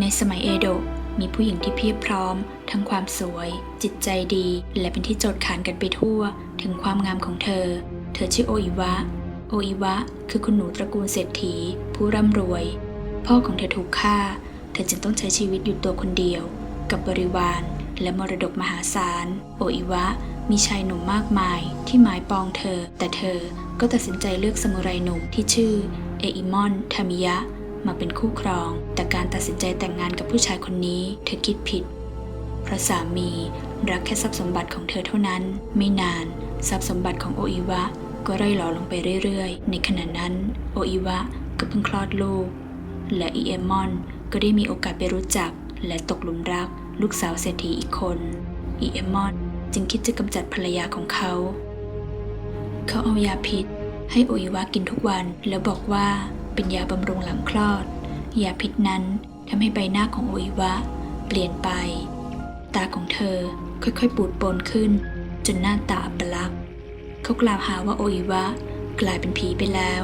ในสมัยเอโดะมีผู้หญิงที่เพียบพร้อม ทั้งความสวย จิตใจดี และเป็นที่โจดขานกันไปทั่ว ถึงความงามของเธอ เธอชื่อโออิวะ โออิวะ คือคุณหนูตระกูลเศรษฐี ผู้ร่ำรวย พ่อของเธอถูกฆ่า เธอจึงต้องใช้ชีวิตอยู่ตัวคนเดียว กับบริวาร และมรดกมหาศาล โออิวะ มีชายหนุ่มมากมายที่หมายปองเธอ แต่เธอก็ตัดสินใจเลือกสมุไรหนุ่มที่ชื่อเออิมอนทามิยะ มาเป็นคู่ครอง แต่การตัดสินใจแต่งงานกับผู้ชายคนนี้ เธอคิดผิด เพราะสามีรักแค่ทรัพย์สมบัติของเธอเท่านั้น ไม่นานทรัพย์สมบัติของโออิวะ ก็ร่อยหลอลงไปเรื่อยๆ ในขณะนั้น โออิวะก็เพิ่งคลอดลูก และอีเอมอนก็ได้มีโอกาสไปรู้จัก และตกหลุมรัก ลูกสาวเศรษฐีอีกคนอีเอมอนจึงคิดจะกำจัดภรรยาของเขา เขาเอายาพิษให้โออิวะกินทุกวันแล้วบอกว่า เป็นยาบำรุงหลังคลอด ยาพิษนั้นทำให้ใบหน้าของโออิวะ เปลี่ยนไป ตาของเธอค่อยๆ ปูดโปนขึ้น จนหน้าตาอัปลักเขากล่าวหาว่าโออิวะกลายเป็นผีไปแล้ว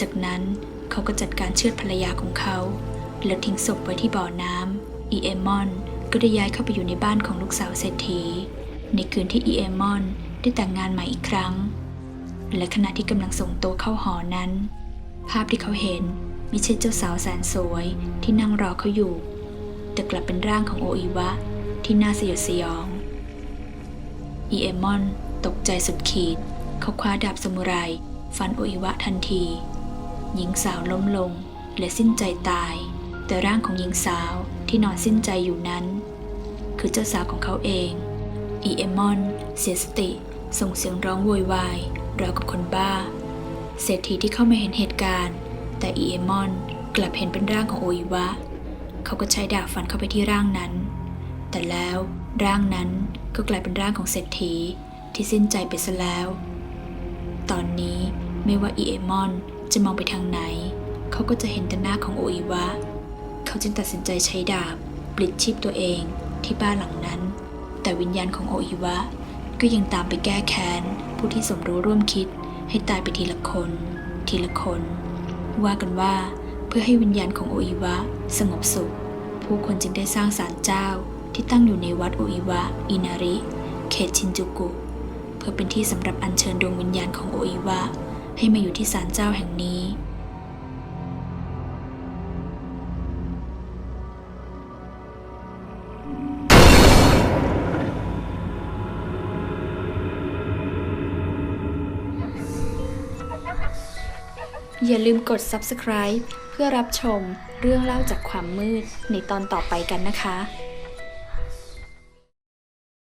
จากนั้นเขาก็จัดการเชือดภรรยาของเขา แล้วทิ้งศพไว้ที่บ่อน้ำอีเอมอนก็ได้ย้ายเข้าไปอยู่ในบ้านของลูกสาวเศรษฐี ในคืนที่อีเอมอนได้แต่งงานใหม่อีกครั้ง และขณะที่กำลังส่งตัวเข้าหอนั้น ภาพที่เขาเห็นไม่ใช่เจ้าสาวแสนสวยที่นั่งรอเขาอยู่ แต่กลับเป็นร่างของโออิวะที่น่าสยดสยอง อีเอมอน ตกใจสุดขีด เขาคว้าดาบสมุไร ฟันโออิวะทันที หญิงสาวล้มลงและสิ้นใจตาย แต่ร่างของหญิงสาวที่นอนสิ้นใจอยู่นั้น คือเจ้าสาวของเขาเอง อีเอมอน เสียสติ ส่งเสียงร้องโวยวายราวกับคนบ้า เศรษฐีที่เข้ามาเห็นเหตุการณ์ แต่อีเอมอนกลับเห็นเป็นร่างของโออิวะ เขาก็ใช้ดาบฟันเข้าไปที่ร่างนั้น แต่แล้วร่างนั้นก็กลายเป็นร่างของเศรษฐีที่สิ้นใจไปซะแล้ว ตอนนี้ไม่ว่าอีเอมอนจะมองไปทางไหน เขาก็จะเห็นแต่หน้าของโออิวะ เขาจึงตัดสินใจใช้ดาบปลิดชีพตัวเองที่บ้านหลังนั้น แต่วิญญาณของโออิวะก็ยังตามไปแก้แค้นผู้ที่สมรู้ร่วมคิด ให้ตายไปทีละคน ทีละคน ว่ากันว่าเพื่อให้วิญญาณของโออิวะสงบสุข ผู้คนจึงได้สร้างศาลเจ้าที่ตั้งอยู่ในวัดโออิวะอินาริ เขตชินจูกุ เพื่อเป็นที่สำหรับอัญเชิญดวงวิญญาณของโออิวะให้มาอยู่ที่ศาลเจ้าแห่งนี้ อย่าลืมกด subscribe เพื่อรับชมเรื่องเล่าจากความมืดในตอนต่อไปกันนะคะ